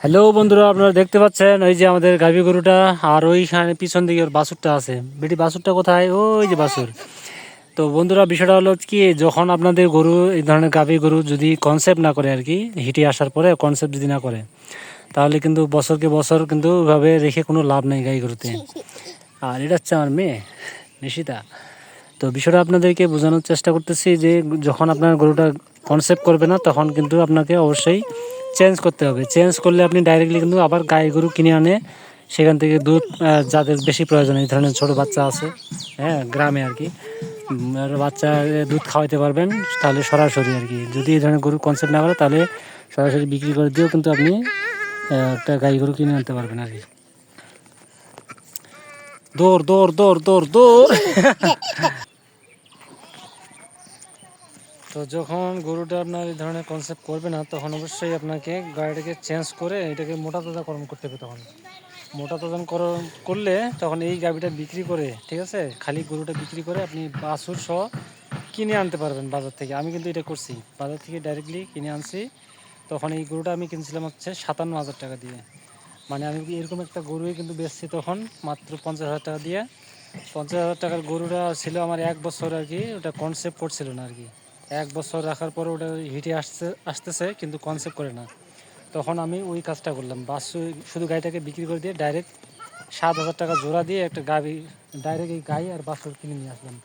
Hello বন্ধুরা, আপনারা দেখতে পাচ্ছেন, ওই যে আমাদের গাভী গরুটা, আর ওইখানে পিছন দিকে ওর বাছুরটা আছে। বেটি, বাছুরটা কোথায়? ওই যে বাছুর। তো বন্ধুরা, বিষয়টা হলো কি, যখন আপনাদের গরু, এই ধরনের গাভী গরু যদি কনসেপ্ট না করে আর কি, হিটে আসার পরে কনসেপ্ট যদি না করে, তাহলে কিন্তু বছরকে বছর কিন্তু ওইভাবে রেখে কোনো লাভ নেই গাই গরুতে। আর এটা হচ্ছে আমার মেয়ে, নিশিতা। তো বিষয়টা আপনাদেরকে বোঝানোর চেষ্টা করতেছি যে, যখন আপনার গরুটা কনসেপ্ট করবে না, তখন কিন্তু আপনাকে অবশ্যই চেঞ্জ করতে হবে। চেঞ্জ করলে আপনি ডাইরেক্টলি কিন্তু আবার গাই গরু কিনে আনে। সেখান থেকে দুধ যাদের বেশি প্রয়োজন, এই ধরনের ছোটো বাচ্চা আছে হ্যাঁ গ্রামে আর কি। বাচ্চা দুধ খাওয়াইতে পারবেন, তাহলে সরাসরি আর কি। যদি এই ধরনের গরু কনসেপ্ট না করে, তাহলে সরাসরি বিক্রি করে দিয়েও কিন্তু আপনি একটা গাই গরু কিনে আনতে পারবেন আর কি। দৌড় দৌড় দৌড় দৌড় দৌড়। তো যখন গরুটা আপনার এই ধরনের কনসেপ্ট করবে না, তখন অবশ্যই আপনাকে গাড়িটাকে চেঞ্জ করে এটাকে মোটা তাজাকরণ করতে হবে তখন। মোটা তাজাকরণ করলে তখন এই গাড়িটা বিক্রি করে, ঠিক আছে? খালি গরুটা বিক্রি করে আপনি বাছুর সহ কিনে আনতে পারবেন বাজার থেকে। আমি কিন্তু এটা করছি। বাজার থেকে ডাইরেক্টলি কিনে আনছি। তখন এই গরুটা আমি কিনছিলাম হচ্ছে সাতান্ন হাজার টাকা দিয়ে। মানে আমি এরকম একটা গরুই কিন্তু বেচছি তখন মাত্র পঞ্চাশ হাজার টাকা দিয়ে। পঞ্চাশ হাজার টাকার গরুটা ছিল আমার এক বছর আর কি, ওটা কনসেপ্ট করছিল না আর কি। এক বছর রাখার পর ওটা হিটে আসছে, আসতেছে, কিন্তু কনসেপ্ট করে না। তখন আমি ওই কাজটা করলাম। বাস শুধু গাড়িটাকে বিক্রি করে দিয়ে ডাইরেক্ট সাত হাজার টাকা জোড়া দিয়ে একটা গাড়ি ডাইরেক্ট এই গাই আর বাছুর কিনে নিয়ে আসলাম।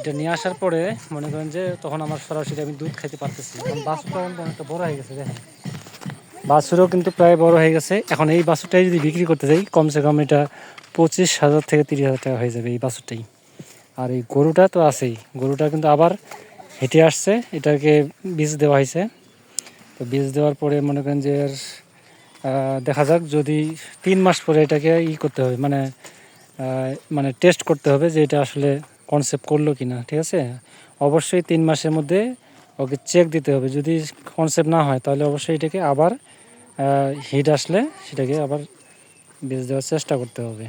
এটা নিয়ে আসার পরে মনে করেন যে তখন আমার সরাসরি আমি দুধ খেতে পারতেছি কারণ বাছুরটা কিন্তু অনেকটা বড় হয়ে গেছে, দেখেন। বাছুরও কিন্তু প্রায় বড় হয়ে গেছে। এখন এই বাছুরটাই যদি বিক্রি করতে যাই, কমসে কম এটা পঁচিশ হাজার থেকে তিরিশ হাজার টাকা হয়ে যাবে এই বাছুরটাই আর এই গরুটা তো আছেই। গরুটা কিন্তু আবার হেঁটে আসছে, এটাকে বীজ দেওয়া হয়েছে। তো বীজ দেওয়ার পরে মনে করেন যে দেখা যাক যদি তিন মাস পরে এটাকে ই করতে হবে মানে মানে টেস্ট করতে হবে যে এটা আসলে কনসেপ্ট করল কি না ঠিক আছে? অবশ্যই তিন মাসের মধ্যে ওকে চেক দিতে হবে। যদি কনসেপ্ট না হয়, তাহলে অবশ্যই এটাকে আবার হিট আসলে সেটাকে আবার বীজ দেওয়ার চেষ্টা করতে হবে।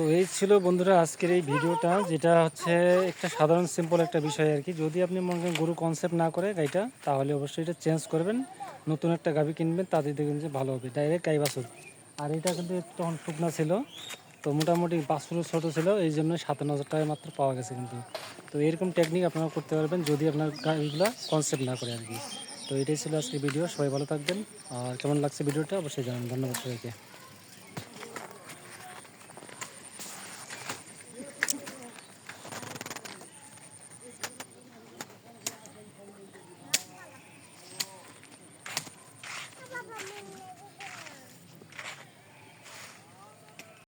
তো এই ছিল বন্ধুরা আজকের এই ভিডিওটা, যেটা হচ্ছে একটা সাধারণ সিম্পল একটা বিষয় আর কি। যদি আপনি মনে করেন গরু কনসেপ্ট না করে গাড়িটা তাহলে অবশ্যই এটা চেঞ্জ করবেন। নতুন একটা গাভি কিনবেন তাদের দেখবেন যে ভালো হবে। ডাইরেক্ট গাই বাছুর। আর এটা কিন্তু তখন শুকনা ছিল, তো মোটামুটি বাছুরও ছোটো ছিল, এই জন্য সাতান্ন হাজার টাকায় মাত্র পাওয়া গেছে কিন্তু। তো এরকম টেকনিক আপনারা করতে পারবেন, যদি আপনার গাড়িগুলো কনসেপ্ট না করে আর কি। তো এটাই ছিল আজকে ভিডিও সবাই ভালো থাকবেন। আর কেমন লাগছে ভিডিওটা, অবশ্যই জানান ধন্যবাদ সবাইকে।